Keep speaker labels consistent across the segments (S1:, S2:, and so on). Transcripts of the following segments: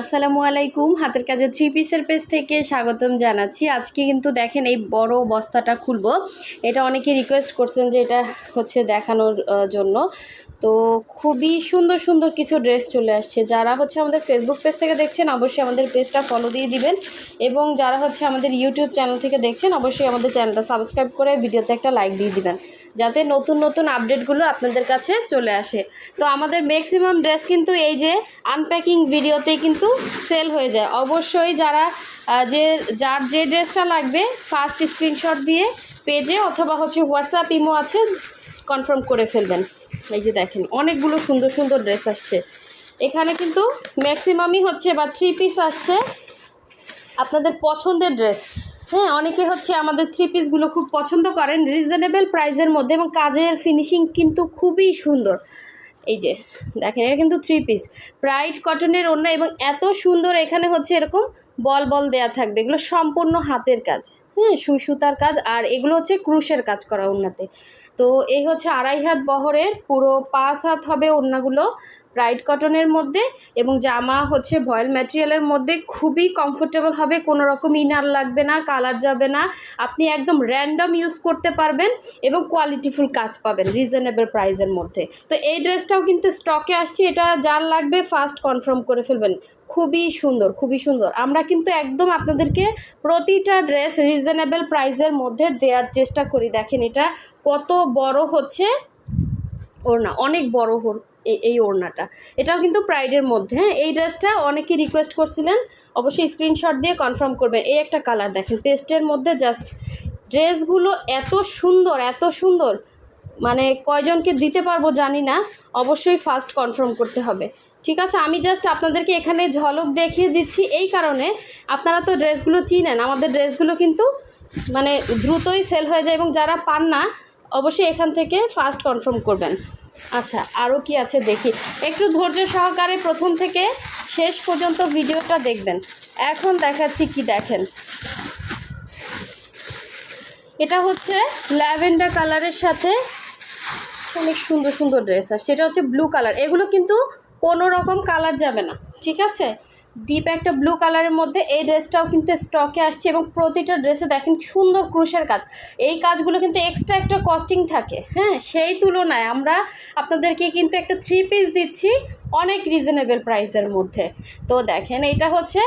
S1: আসসালামু আলাইকুম। হাতের কাজে থ্রি পিসের পেজ থেকে স্বাগতম জানাচ্ছি। আজকে কিন্তু দেখেন এই বড় বস্তাটা খুলবো। এটা অনেকে রিকোয়েস্ট করছেন যে এটা হচ্ছে দেখানোর জন্য। তো খুবই সুন্দর সুন্দর কিছু ড্রেস চলে আসছে। যারা হচ্ছে আমাদের ফেসবুক পেজ থেকে দেখছেন, অবশ্যই আমাদের পেজটা ফলো দিয়ে দিবেন। এবং যারা হচ্ছে আমাদের ইউটিউব চ্যানেল থেকে দেখছেন, অবশ্যই আমাদের চ্যানেলটা সাবস্ক্রাইব করে ভিডিওতে একটা লাইক দিয়ে দিবেন। যাতে নতুন নতুন আপডেটগুলো আপনাদের কাছে চলে আসে। তো আমাদের ম্যাক্সিমাম ড্রেস কিন্তু এই যে আনপ্যাকিং ভিডিওতে কিন্তু সেল হয়ে যায়। অবশ্যই যারা যে, যার যে ড্রেসটা লাগবে ফার্স্ট স্ক্রিনশট দিয়ে পেজে অথবা হচ্ছে হোয়াটসঅ্যাপ ইমো আছে কনফার্ম করে ফেলবেন। এই যে দেখেন, অনেকগুলো সুন্দর সুন্দর ড্রেস আসছে। এখানে কিন্তু ম্যাক্সিমামই হচ্ছে বা থ্রি পিস আসছে। আপনাদের পছন্দের ড্রেস হ্যাঁ অনেকে হচ্ছে আমাদের থ্রি পিসগুলো খুব পছন্দ করেন রিজনেবল প্রাইসের মধ্যে এবং কাজের ফিনিশিং কিন্তু খুবই সুন্দর। এই যে, দেখেন, এটা কিন্তু থ্রি পিস ব্রাইট কটনের অন্য এবং এত সুন্দর এখানে হচ্ছে এরকম বল বল দেয়া থাকবে। এগুলো সম্পূর্ণ হাতের কাজ। হ্যাঁ সুই সুতার কাজ আর এগুলো হচ্ছে ক্রুশের কাজ করা ওড়নাতে। তো এই হচ্ছে আড়াই হাত বহরের পুরো পাঁচ হাত হবে ওড়নাগুলো। ব্রাইট কটনের মধ্যে এবং জামা হচ্ছে ভয়েল ম্যাটেরিয়ালের মধ্যে খুবই কমফোর্টেবল হবে, কোনো রকম ইনার লাগবে না, কালার যাবে না, আপনি একদম র্যান্ডম ইউজ করতে পারবেন এবং কোয়ালিটিফুল কাজ পাবেন রিজনেবল প্রাইসের মধ্যে। তো এই ড্রেসটাও কিন্তু স্টকে আসছে, এটা যার লাগবে ফার্স্ট কনফার্ম করে ফেলবেন। খুবই সুন্দর খুবই সুন্দর। আমরা কিন্তু একদম আপনাদেরকে প্রতিটা ড্রেস রিজনেবল প্রাইসের মধ্যে দেওয়ার চেষ্টা করি। দেখেন এটা কত বড় হচ্ছে, ওর না, অনেক বড় এই ওড়নাটা। এটাও কিন্তু প্রাইডের মধ্যে হ্যাঁ? এই ড্রেসটা অনেকে রিকোয়েস্ট করছিলেন, অবশ্যই স্ক্রিনশট দিয়ে কনফার্ম করবেন। এই একটা কালার দেখেন পেস্টের মধ্যে জাস্ট ড্রেসগুলো এত সুন্দর এত সুন্দর। মানে কয়জনকে দিতে পারব জানি না, অবশ্যই ফার্স্ট কনফার্ম করতে হবে। ঠিক আছে? আমি জাস্ট আপনাদেরকে এখানে ঝলক দেখিয়ে দিচ্ছি, এই কারণে আপনারা তো ড্রেসগুলো চিনেন। আমাদের ড্রেসগুলো কিন্তু মানে দ্রুতই সেল হয়ে যায় এবং যারা পান না, অবশ্যই এখান থেকে ফার্স্ট কনফার্ম করবেন। আচ্ছা আরও কি আছে দেখি। একটু ধৈর্য সহকারে প্রথম থেকে শেষ পর্যন্ত ভিডিওটা দেখবেন। এখন দেখাচ্ছি কি দেখেন। এটা হচ্ছে ল্যাভেন্ডার কালারের সাথে অনেক সুন্দর সুন্দর ড্রেস। আর সেটা হচ্ছে ব্লু কালার। এগুলো কিন্তু কোনো রকম কালার যাবে না, ঠিক আছে? ডিপ একটা ব্লু কালারের মধ্যে এই ড্রেসটাও কিন্তু স্টকে আসছে এবং প্রতিটা ড্রেসে দেখেন সুন্দর ক্রুশের কাজ। এই কাজগুলো কিন্তু এক্সট্রা একটা কস্টিং থাকে। হ্যাঁ সেই তুলনায় আমরা আপনাদেরকে কিন্তু একটা থ্রি পিস দিচ্ছি অনেক রিজনেবল প্রাইসের মধ্যে। তো দেখেন, এটা হচ্ছে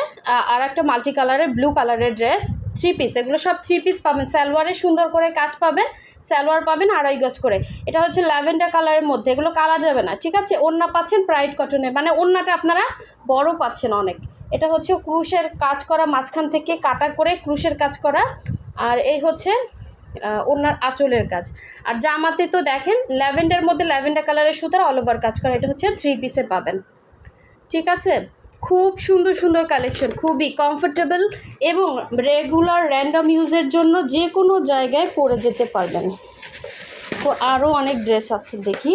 S1: আর একটা মাল্টি কালারের ব্লু কালারের ড্রেস থ্রি পিস এগুলো সব থ্রি পিস পাবেন। সালোয়ারে সুন্দর করে কাজ পাবেন, সালোয়ার পাবেন আড়াই গজ করে। এটা হচ্ছে ল্যাভেন্ডার কালারের মধ্যে। এগুলো কালার যাবে না, ঠিক আছে? ওড়না পাচ্ছেন প্রাইড কটনে মানে ওড়নাটা আপনারা বড় পাচ্ছেন অনেক। এটা হচ্ছে ক্রুশের কাজ করা মাঝখান থেকে কাটা করে ক্রুশের কাজ করা। আর এই হচ্ছে ওনার আঁচলের কাজ। আর জামাতে তো দেখেন, ল্যাভেন্ডার মধ্যে ল্যাভেন্ডার কালারের সুতার অল ওভার কাজ করা। এটা হচ্ছে থ্রি পিসে পাবেন। ঠিক আছে? খুব সুন্দর সুন্দর কালেকশন খুবই কমফোর্টেবল এবং রেগুলার র্যান্ডম ইউজের জন্য যে কোনো জায়গায় পরে যেতে পারবেন। তো আরও অনেক ড্রেস আছে দেখি।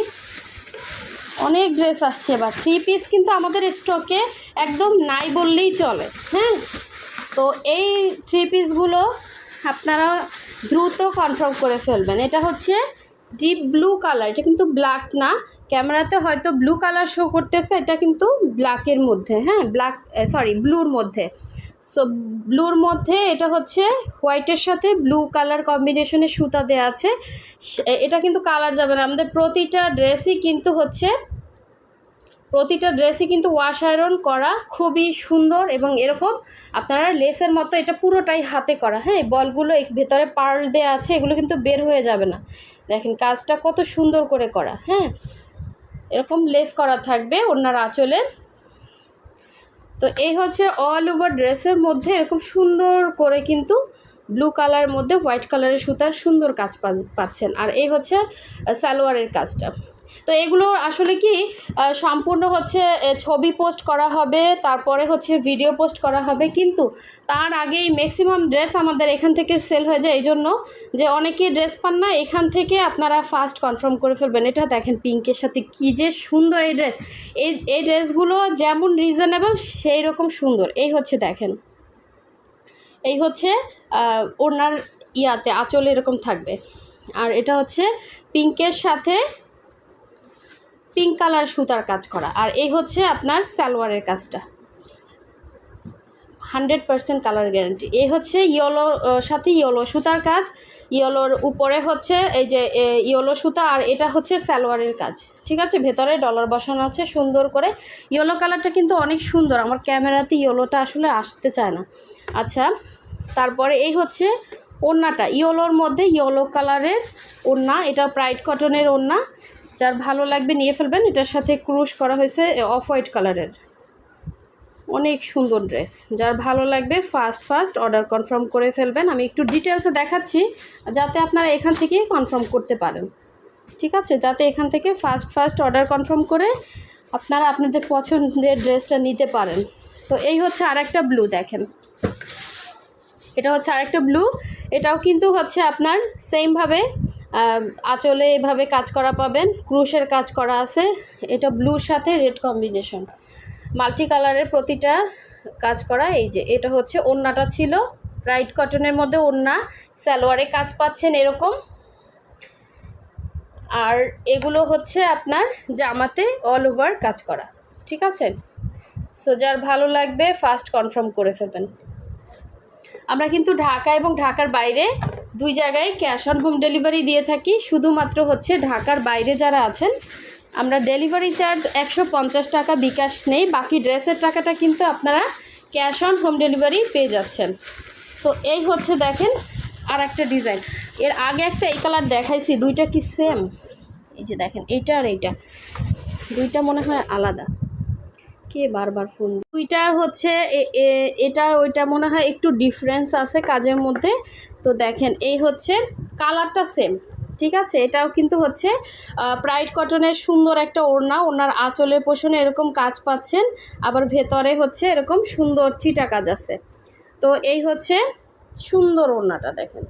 S1: অনেক ড্রেস আসছে বা থ্রি পিস কিন্তু আমাদের স্টকে একদম নাই বললেই চলে হ্যাঁ? তো এই থ্রি পিসগুলো আপনারা দ্রুত কনফার্ম করে ফেলবেন। এটা হচ্ছে ডিপ ব্লু কালার এটা কিন্তু ব্ল্যাক না। ক্যামেরাতে হয়তো ব্লু কালার শো করতেছে, এটা কিন্তু ব্ল্যাকের মধ্যে হ্যাঁ? ব্ল্যাক সরি ব্লুর মধ্যে। সো ব্লুর মধ্যে এটা হচ্ছে হোয়াইটের সাথে ব্লু কালার কম্বিনেশনের সুতা দেওয়া আছে। এটা কিন্তু কালার যাবে না। আমাদের প্রতিটা ড্রেসই কিন্তু হচ্ছে, প্রতিটা ড্রেসই কিন্তু ওয়াশ আয়রন করা খুবই সুন্দর এবং এরকম আপনারা লেসের মতো এটা পুরোটাই হাতে করা হ্যাঁ? বলগুলো ভেতরে পার্ল দেওয়া আছে, এগুলো কিন্তু বের হয়ে যাবে না। দেখেন কাজটা কত সুন্দর করে করা হ্যাঁ? এরকম লেস করা থাকবে ওনার আঁচলে। তো এই হচ্ছে অল ওভার ড্রেসের মধ্যে এরকম সুন্দর করে কিন্তু ব্লু কালারের মধ্যে হোয়াইট কালারের সুতার সুন্দর কাজ পাচ্ছেন। আর এই হচ্ছে সালোয়ারের কাজটা। তো এগুলো আসলে কি সম্পূর্ণ হচ্ছে ছবি পোস্ট করা হবে, তারপরে হচ্ছে ভিডিও পোস্ট করা হবে, কিন্তু তার আগেই ম্যাক্সিমাম ড্রেস আমাদের এখান থেকে সেল হয়ে যায় এই জন্য যে অনেকে ড্রেস পান না, এখান থেকে আপনারা ফার্স্ট কনফার্ম করে ফেলবেন। এটা দেখেন পিঙ্কের সাথে কী যে সুন্দর এই ড্রেস এই এই ড্রেসগুলো যেমন রিজনেবল সেই রকম সুন্দর। এই হচ্ছে দেখেন। এই হচ্ছে ওনার ইয়াতে আঁচল এরকম থাকবে। আর এটা হচ্ছে পিঙ্কের সাথে পিঙ্ক কালার সুতার কাজ করা। আর এই হচ্ছে আপনার সালোয়ারের কাজটা। Hundred percent colour guarantee. এই হচ্ছে ইয়েলো সাথে ইয়েলো সুতার কাজ। ইয়েলোর উপরে হচ্ছে এই যে ইয়েলো সুতা আর এটা হচ্ছে সালোয়ারের কাজ। ঠিক আছে? ভেতরে ডলার বসানো আছে সুন্দর করে। ইয়েলো কালারটা কিন্তু অনেক সুন্দর। আমার ক্যামেরাতে ইয়েলোটা আসলে আসতে চায় না। আচ্ছা তারপরে এই হচ্ছে ওড়নাটা। ইয়েলোর মধ্যে ইয়েলো কালারের ওড়না। এটা প্রাইড কটনের ওড়না। যার ভালো লাগবে নিয়ে ফেলবেন, এটার সাথে ক্রুশ করা হয়েছে অফ হোয়াইট কালারের। অনেক সুন্দর ড্রেস। যার ভালো লাগবে ফার্স্ট ফার্স্ট অর্ডার কনফার্ম করে ফেলবেন। আমি একটু ডিটেলসে দেখাচ্ছি, যাতে আপনারা এখান থেকেই কনফার্ম করতে পারেন। ঠিক আছে? যাতে এখান থেকে ফার্স্ট ফার্স্ট অর্ডার কনফার্ম করে আপনারা আপনাদের পছন্দের ড্রেসটা নিতে পারেন। তো এই হচ্ছে আরেকটা ব্লু দেখেন। এটা হচ্ছে আরেকটা ব্লু। এটাও কিন্তু হচ্ছে আপনার সেমভাবে আঁচলে এভাবে কাজ করা পাবেন, ক্রুশের কাজ করা আছে, এটা ব্লুর সাথে রেড কম্বিনেশন। মাল্টি কালারের প্রতিটা কাজ করা, এই যে, এটা হচ্ছে ওড়নাটা ছিল, রাইট কটনের মধ্যে ওড়না, সালোয়ারে কাজ পাচ্ছেন এরকম। আর এগুলো হচ্ছে আপনার জামাতে অল ওভার কাজ করা, ঠিক আছে? সো যার ভালো লাগবে ফার্স্ট কনফার্ম করে ফেলবেন। আমরা কিন্তু ঢাকা এবং ঢাকার বাইরে দুই জায়গায় ক্যাশ অন হোম ডেলিভারি দিয়ে থাকি। শুধুমাত্র হচ্ছে ঢাকার বাইরে যারা আছেন, আমরা ডেলিভারি চার্জ একশো পঞ্চাশ টাকা, বিকাশ নেই। বাকি ড্রেসের টাকাটা কিন্তু আপনারা ক্যাশ অন হোম ডেলিভারি পেয়ে যাচ্ছেন। সো এই হচ্ছে দেখেন আর একটা ডিজাইন। এর আগে একটা এই কালার দেখাইছি, দুইটা কি সেম এই যে দেখেন, এইটা আর এইটা। দুইটা মনে হয় আলাদা। কে বারবার ফোন দুইটার হচ্ছে এটা, ওইটা মনে হয় একটু ডিফারেন্স আছে কাজের মধ্যে। তো দেখেন, এই হচ্ছে কালারটা সেম ঠিক আছে? এটাও কিন্তু হচ্ছে প্রাইড কটনের সুন্দর একটা ওড়না ওনার আঁচলের পোষণে এরকম কাজ পাচ্ছেন। আবার ভেতরে হচ্ছে এরকম সুন্দর চিটা কাজ আছে। তো এই হচ্ছে সুন্দর ওড়নাটা, দেখেন।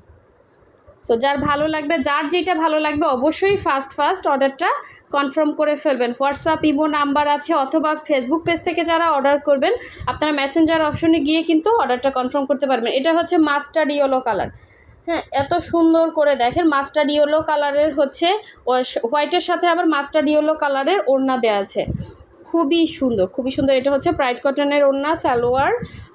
S1: সো যার ভালো লাগবে, যার যেটা ভালো লাগবে, অবশ্যই ফার্স্ট ফার্স্ট অর্ডারটা কনফার্ম করে ফেলবেন। হোয়াটসঅ্যাপ ইমো নাম্বার আছে, অথবা ফেসবুক পেজ থেকে যারা অর্ডার করবেন, আপনারা মেসেঞ্জার অপশনে গিয়ে কিন্তু অর্ডারটা কনফার্ম করতে পারবেন। এটা হচ্ছে মাস্টার্ড ইয়েলো কালার হ্যাঁ এত সুন্দর করে দেখেন মাস্টার্ড ইয়েলো কালারের হচ্ছে হোয়াইটের সাথে আবার মাস্টার্ড ইয়েলো কালারের ওড়না দেওয়া আছে। খুবই সুন্দর খুবই সুন্দর। এটা হচ্ছে প্রাইড কটনের ওড়না, সালোয়ার,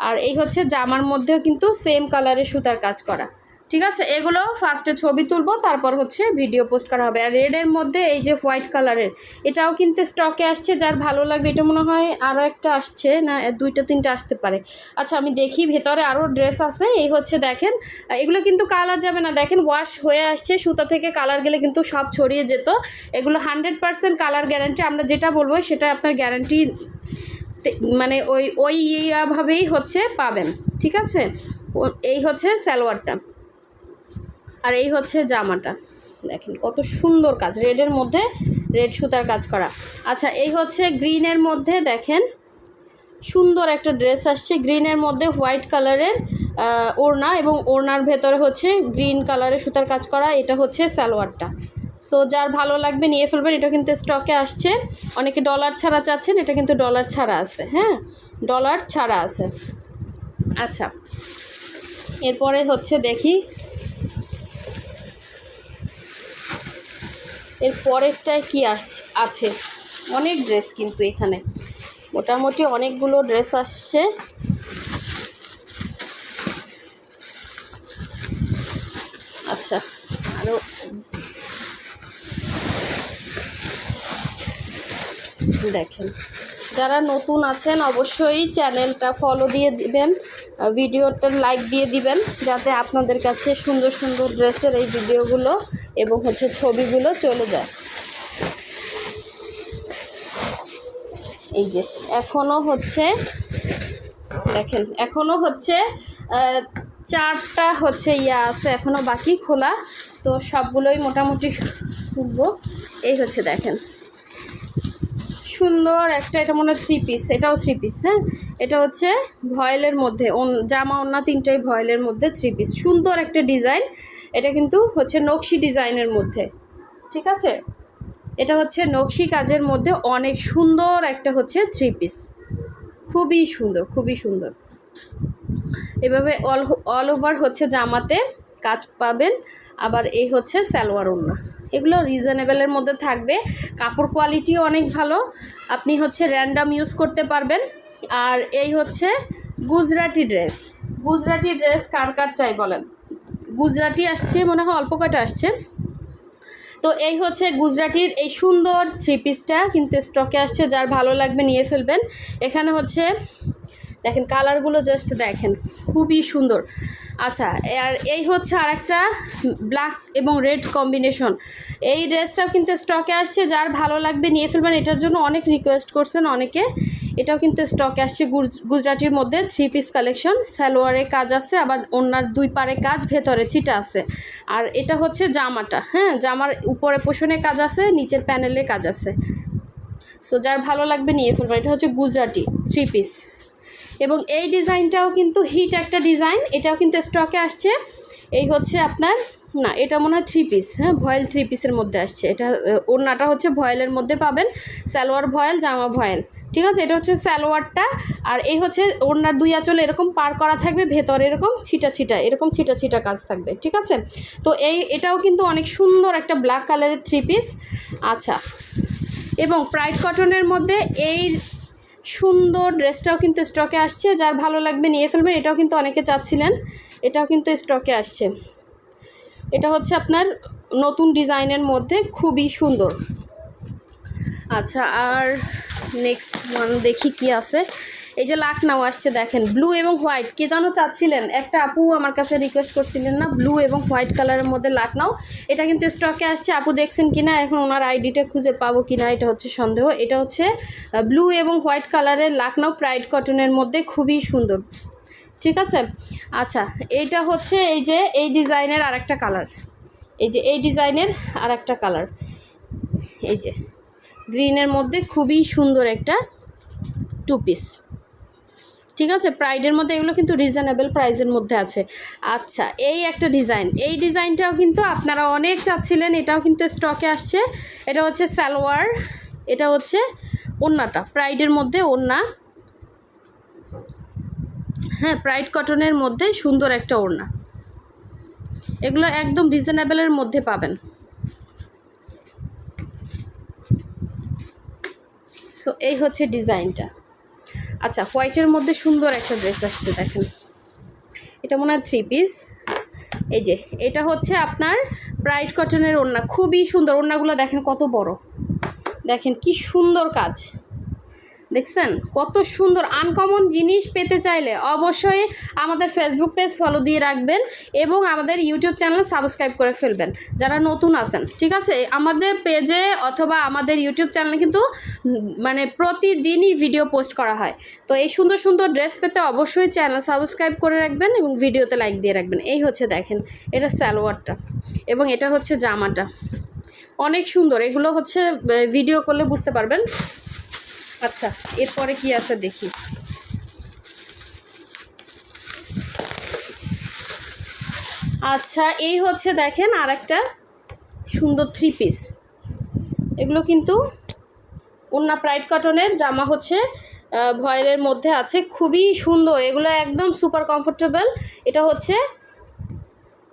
S1: আর এই হচ্ছে জামার মধ্যেও কিন্তু সেম কালারের সুতার কাজ করা। ঠিক আছে? এগুলো ফার্স্টে ছবি তুলবো, তারপর হচ্ছে ভিডিও পোস্ট করা হবে। আর রেডের মধ্যে এই যে হোয়াইট কালারের এটাও কিন্তু স্টকে আসছে, যার ভালো লাগবে এটা মনে হয় আরও একটা আসছে না দুইটা তিনটা আসতে পারে। আচ্ছা আমি দেখি ভেতরে আরও ড্রেস আছে, এই হচ্ছে দেখেন, এগুলো কিন্তু কালার যাবে না। দেখেন ওয়াশ হয়ে আসছে, সুতা থেকে কালার গেলে কিন্তু সব ছড়িয়ে যেত। এগুলো হান্ড্রেড পার্সেন্ট কালার গ্যারান্টি আমরা যেটা বলব সেটা আপনার গ্যারান্টি মানে ওই ওই ভাবেই হচ্ছে পাবেন, ঠিক আছে? এই হচ্ছে সালোয়ারটা। আর এই হচ্ছে জামাটা। দেখেন কত সুন্দর কাজ রেডের মধ্যে রেড সুতার কাজ করা। আচ্ছা এই হচ্ছে গ্রিনের মধ্যে দেখেন, সুন্দর একটা ড্রেস আসছে। গ্রিনের মধ্যে হোয়াইট কালারের ওড়না এবং ওড়নার ভেতরে হচ্ছে গ্রিন কালারের সুতার কাজ করা। এটা হচ্ছে সালোয়ারটা। সো যার ভালো লাগবে নিয়ে ফেলবেন। এটা কিন্তু স্টকে আসছে। অনেকে ডলার ছাড়া চাচ্ছেন, এটা কিন্তু ডলার ছাড়া আছে। হ্যাঁ ডলার ছাড়া আছে। আচ্ছা এরপরে হচ্ছে দেখি এর পরেরটায় কি আসছে? আছে। অনেক ড্রেস কিন্তু এখানে। মোটামুটি অনেকগুলো ড্রেস আসছে। আচ্ছা। আরও দেখেন। যারা নতুন আছেন অবশ্যই চ্যানেলটা ফলো দিয়ে দিবেন ভিডিওটা লাইক দিয়ে দিবেন, যাতে আপনাদের কাছে সুন্দর সুন্দর ড্রেসের এই ভিডিওগুলো এবং হচ্ছে ছবিগুলো চলে যায়। এই যে এখনও হচ্ছে, দেখেন এখনও হচ্ছে চারটা হচ্ছে ইয়া আছে এখনও বাকি খোলা। তো সবগুলোই মোটামুটি খুলবো। এই হচ্ছে দেখেন। সুন্দর একটা, এটা মনে থ্রি পিস এটাও থ্রি পিস হ্যাঁ? এটা হচ্ছে ভয়েলের মধ্যে জামা ওনা তিনটাই ভয়েলের মধ্যে থ্রি পিস সুন্দর একটা ডিজাইন এটা কিন্তু হচ্ছে নকশি ডিজাইনের মধ্যে, ঠিক আছে? এটা হচ্ছে নকশি কাজের মধ্যে অনেক সুন্দর একটা হচ্ছে থ্রি পিস খুবই সুন্দর খুবই সুন্দর। এভাবে অল অল ওভার হচ্ছে জামাতে কাজ পাবেন, আবার এই হচ্ছে সালোয়ার ওড়না। এগুলো রিজনেবলের মধ্যে থাকবে। কাপড় কোয়ালিটিও অনেক ভালো, আপনি হচ্ছে র্যান্ডাম ইউজ করতে পারবেন। আর এই হচ্ছে গুজরাটি ড্রেস গুজরাটি ড্রেস কার কার চাই বলেন? গুজরাটি আসছে, মনে হয় অল্প কয়টা আসছে। তো এই হচ্ছে গুজরাটির এই সুন্দর থ্রি পিসটা কিন্তু স্টকে আসছে, যার ভালো লাগবে নিয়ে ফেলবেন। এখানে হচ্ছে, দেখেন কালারগুলো জাস্ট দেখেন, খুবই সুন্দর। আচ্ছা আর এই হচ্ছে আরেকটা ব্ল্যাক এবং রেড কম্বিনেশন এই ড্রেসটাও কিন্তু স্টকে আসছে, যার ভালো লাগবে নিয়ে ফেলবেন, এটার জন্য অনেক রিকোয়েস্ট করছেন অনেকে। এটাও কিন্তু স্টকে আসছে গুজ- গুজরাটির মধ্যে থ্রি পিস কালেকশন সালোয়ারে কাজ আছে, আবার ওনার দুই পারে কাজ, ভেতরে ছিটা আছে। আর এটা হচ্ছে জামাটা হ্যাঁ জামার উপরে পোষণে কাজ আছে, নিচের প্যানেলে কাজ আছে। সো যার ভালো লাগবে নিয়ে ফেলবেন, এটা হচ্ছে গুজরাটি থ্রি পিস এবং এই ডিজাইনটাও কিন্তু হিট একটা ডিজাইন, এটাও কিন্তু স্টকে আসছে। এই হচ্ছে আপনার, না, এটা মনে হয় থ্রি পিস হ্যাঁ ভয়েল থ্রি পিসের মধ্যে আসছে। এটা ওড়নাটা হচ্ছে ভয়েলের মধ্যে পাবেন, সালোয়ার ভয়েল, জামা ভয়েল। ঠিক আছে? এটা হচ্ছে সালোয়ারটা, আর এই হচ্ছে ওড়নার দুই আঁচলে এরকম পার করা থাকবে, ভেতরে এরকম ছিটা ছিটা, এরকম ছিটা ছিটা কাজ থাকবে, ঠিক আছে? তো এই, এটাও কিন্তু অনেক সুন্দর একটা ব্ল্যাক কালারের থ্রি পিস আচ্ছা এবং প্রাইড কটনের মধ্যে এই সুন্দর ড্রেসটাও কিন্তু স্টকে আসছে, যার ভালো লাগবে নিয়ে ফেলবেন, এটাও কিন্তু অনেকে চাচ্ছিলেন, এটাও কিন্তু স্টকে আসছে। এটা হচ্ছে আপনার নতুন ডিজাইনের মধ্যে খুবই সুন্দর। আচ্ছা আর নেক্সট ওয়ান দেখি কি আছে। এই যে লাকনাও আসছে, দেখেন ব্লু এবং হোয়াইট কে যেন চাচ্ছিলেন? একটা আপু আমার কাছে রিকোয়েস্ট করছিলেন না ব্লু এবং হোয়াইট কালারের মধ্যে লাকনাও এটা কিন্তু স্টকে আসছে, আপু দেখছেন কিনা? এখন ওনার আইডিটা খুঁজে পাবো কিনা, এটা হচ্ছে সন্দেহ। এটা হচ্ছে ব্লু এবং হোয়াইট কালারের লাকনাও প্রাইড কটনের মধ্যে খুবই সুন্দর। ঠিক আছে? আচ্ছা এইটা হচ্ছে এই যে, এই ডিজাইনের আরেকটা কালার এই যে, এই ডিজাইনের আরেকটা কালার এই যে গ্রিনের মধ্যে খুবই সুন্দর একটা টু পিস ঠিক আছে? প্রাইডের মধ্যে এগুলো কিন্তু রিজনেবল প্রাইসের মধ্যে আছে। আচ্ছা এই একটা ডিজাইন এই ডিজাইনটাও কিন্তু আপনারা অনেক চাচ্ছিলেন, এটাও কিন্তু স্টকে আসছে। এটা হচ্ছে সালোয়ার, এটা হচ্ছে ওড়নাটা প্রাইডের মধ্যে ওড়না হ্যাঁ প্রাইড কটনের মধ্যে সুন্দর একটা ওড়না এগুলো একদম রিজনেবলের মধ্যে পাবেন। সো এই হচ্ছে ডিজাইনটা। আচ্ছা হোয়াইটের মধ্যে সুন্দর একটা ড্রেস আসছে, দেখেন। এটা মনে হয় থ্রি পিস এই যে, এটা হচ্ছে আপনার ব্রাইট কটনের ওড়না। খুবই সুন্দর। ওড়নাগুলো দেখেন কত বড়। দেখেন কি সুন্দর কাজ। দেখছেন? কত সুন্দর আনকমন জিনিস পেতে চাইলে অবশ্যই আমাদের ফেসবুক পেজ ফলো দিয়ে রাখবেন এবং আমাদের ইউটিউব চ্যানেল সাবস্ক্রাইব করে ফেলবেন। যারা নতুন আছেন, ঠিক আছে? আমাদের পেজে অথবা আমাদের ইউটিউব চ্যানেলে কিন্তু মানে প্রতিদিনই ভিডিও পোস্ট করা হয়। তো এই সুন্দর সুন্দর ড্রেস পেতে অবশ্যই চ্যানেল সাবস্ক্রাইব করে রাখবেন এবং ভিডিওতে লাইক দিয়ে রাখবেন। এই হচ্ছে দেখেন, এটা সালোয়ারটা এবং এটা হচ্ছে জামাটা। অনেক সুন্দর, এগুলো হচ্ছে ভিডিও করলে বুঝতে পারবেন। আচ্ছা এরপরে কি আছে দেখি। আচ্ছা এই হচ্ছে দেখেন আর একটা সুন্দর থ্রি পিস এগুলো কিন্তু ওন্না প্রাইড কটনের জামা হচ্ছে ভয়েলের মধ্যে আছে, খুবই সুন্দর। এগুলো একদম সুপার কমফোর্টেবল এটা হচ্ছে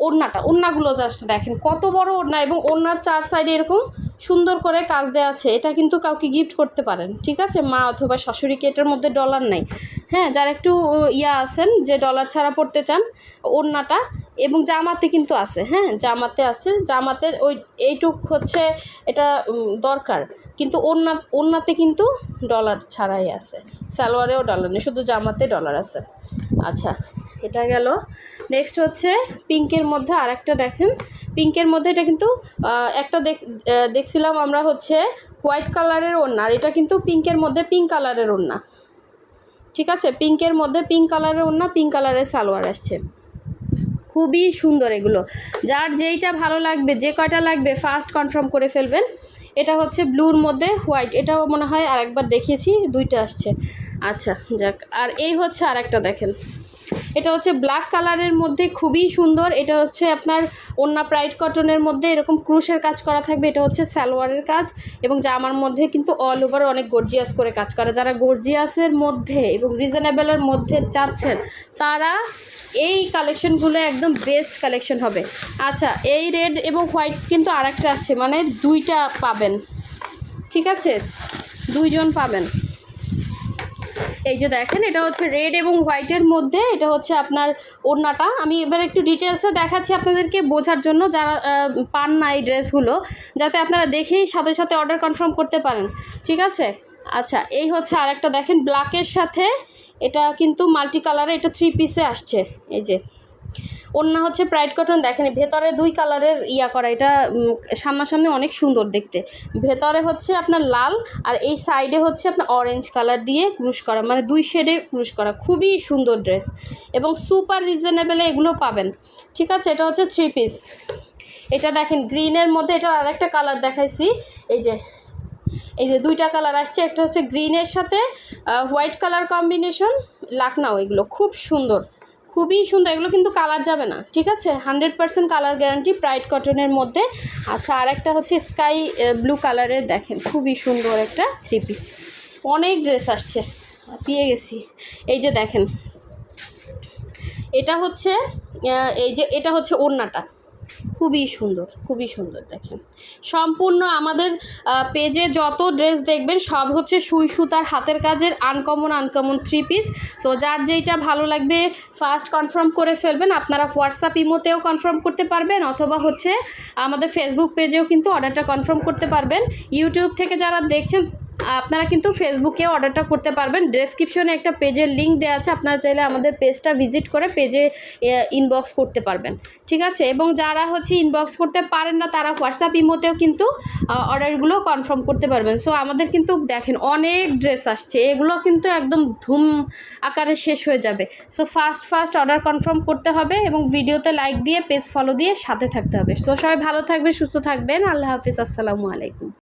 S1: ওড়নাটা, ওড়নাগুলো জাস্ট দেখেন, কত বড় ওড়না এবং ওড়নার চার সাইডে এরকম সুন্দর করে কাজ দেওয়া আছে, এটা কিন্তু কাউকে গিফট করতে পারেন, ঠিক আছে? মা অথবা শাশুড়িকে এটার মধ্যে ডলার নেই। হ্যাঁ যারা একটু ইয়া আছেন, যে ডলার ছাড়া পড়তে চান, ওড়নাটা এবং জামাতে কিন্তু আছে হ্যাঁ? জামাতে আছে জামাতের ওই, এইটুক হচ্ছে এটা দরকার। কিন্তু ওড়না, ওড়নাতে কিন্তু ডলার ছাড়াই আছে, সালোয়ারেও ডলার নেই, শুধু জামাতে ডলার আছে। আচ্ছা এটা গেল। নেক্সট হচ্ছে পিঙ্কের মধ্যে আর একটা দেখেন। পিঙ্কের মধ্যে এটা কিন্তু একটা দেখ দেখছিলাম আমরা হচ্ছে হোয়াইট কালারের ওড়না, আর এটা কিন্তু পিঙ্কের মধ্যে পিঙ্ক কালারের ওড়না। ঠিক আছে? পিঙ্কের মধ্যে পিঙ্ক কালারের ওড়না, পিঙ্ক কালারের সালোয়ার আসছে। খুবই সুন্দর এগুলো। যার যেইটা ভালো লাগবে, যে কয়টা লাগবে ফার্স্ট কনফার্ম করে ফেলবেন। এটা হচ্ছে ব্লুর মধ্যে হোয়াইট এটাও মনে হয় আর একবার দেখিয়েছি, দুইটা আসছে। আচ্ছা যাক। আর এই হচ্ছে আর একটা দেখেন। এটা হচ্ছে ব্ল্যাক কালারের মধ্যে খুবই সুন্দর। এটা হচ্ছে আপনার ওন্না প্রাইড কটনের মধ্যে এরকম ক্রুশের কাজ করা থাকবে। এটা হচ্ছে সালোয়ারের কাজ এবং জামার মধ্যে কিন্তু অল ওভার অনেক গর্জিয়াস করে কাজ করা। যারা গর্জিয়াসের মধ্যে এবং রিজনেবলের মধ্যে চাচ্ছেন, তারা এই কালেকশনগুলো একদম বেস্ট কালেকশন হবে। আচ্ছা এই রেড এবং হোয়াইট কিন্তু আরেকটা আসছে মানে দুইটা পাবেন। ঠিক আছে? দুইজন পাবেন। এই যে দেখেন, এটা হচ্ছে রেড এবং হোয়াইটের মধ্যে, এটা হচ্ছে আপনার ওড়নাটা। আমি এবার একটু ডিটেলসে দেখাচ্ছি আপনাদেরকে বোঝার জন্য যারা পান না এই ড্রেসগুলো, যাতে আপনারা দেখেই সাথে সাথে অর্ডার কনফার্ম করতে পারেন। ঠিক আছে? আচ্ছা এই হচ্ছে আরেকটা দেখেন ব্ল্যাকের সাথে, এটা কিন্তু মাল্টি কালারে এটা থ্রি পিসে আসছে। এই যে ওড়না হচ্ছে প্রাইড কটন দেখেন ভেতরে দুই কালারের ইয়া করা, এটা সামনাসামনি অনেক সুন্দর দেখতে। ভেতরে হচ্ছে আপনার লাল আর এই সাইডে হচ্ছে আপনার অরেঞ্জ কালার দিয়ে ক্রুশ করা মানে দুই শেডে ক্রুশ করা। খুবই সুন্দর ড্রেস এবং সুপার রিজনেবলে এগুলো পাবেন। ঠিক আছে? এটা হচ্ছে থ্রি পিস এটা দেখেন গ্রিনের মধ্যে এটা আরেকটা কালার দেখাইছি। এই যে এই যে দুইটা কালার আসছে, একটা হচ্ছে গ্রিনের সাথে হোয়াইট কালার কম্বিনেশন লাকনাও এগুলো। খুব সুন্দর। খুবই সুন্দর, এগুলো কিন্তু কালার যাবে না, ঠিক আছে? Hundred percent colour guarantee bright কটনের মধ্যে। আচ্ছা আর একটা হচ্ছে স্কাই ব্লু কালারের দেখেন, খুবই সুন্দর একটা থ্রি পিস অনেক ড্রেস আসছে, পেয়ে গেছি। এই যে দেখেন, এটা হচ্ছে এই যে, এটা হচ্ছে ওড়নাটা। খুবই সুন্দর খুবই সুন্দর, দেখেন। সম্পূর্ণ আমাদের পেজে যত ড্রেস দেখবেন, সব হচ্ছে সুই সুতার হাতের কাজের uncommon uncommon three piece so যার যেইটা ভালো লাগবে ফার্স্ট কনফার্ম করে ফেলবেন। আপনারা হোয়াটসঅ্যাপ ইমোতেও কনফার্ম করতে পারবেন, অথবা হচ্ছে আমাদের ফেসবুক পেজেও কিন্তু অর্ডারটা কনফার্ম করতে পারবেন। ইউটিউব থেকে যারা দেখছেন আপনারা কিন্তু ফেসবুকে অর্ডারটা করতে পারবেন। ডেসক্রিপশনে একটা পেজের লিঙ্ক দেওয়া আছে। আপনারা চাইলে আমাদের পেজটা ভিজিট করে পেজে ইনবক্স করতে পারবেন। ঠিক আছে? এবং যারা হচ্ছে ইনবক্স করতে পারেন না, তারা হোয়াটসঅ্যাপ ইমোতেও কিন্তু অর্ডারগুলো কনফার্ম করতে পারবেন। সো আমাদের কিন্তু দেখেন অনেক ড্রেস আসছে। এগুলো কিন্তু একদম ধুম আকারে শেষ হয়ে যাবে। So first first order confirm করতে হবে এবং ভিডিওতে লাইক দিয়ে পেজ ফলো দিয়ে সাথে থাকতে হবে। সো সবাই ভালো থাকবেন, সুস্থ থাকবেন। আল্লাহ হাফিজ। আসসালামু আলাইকুম।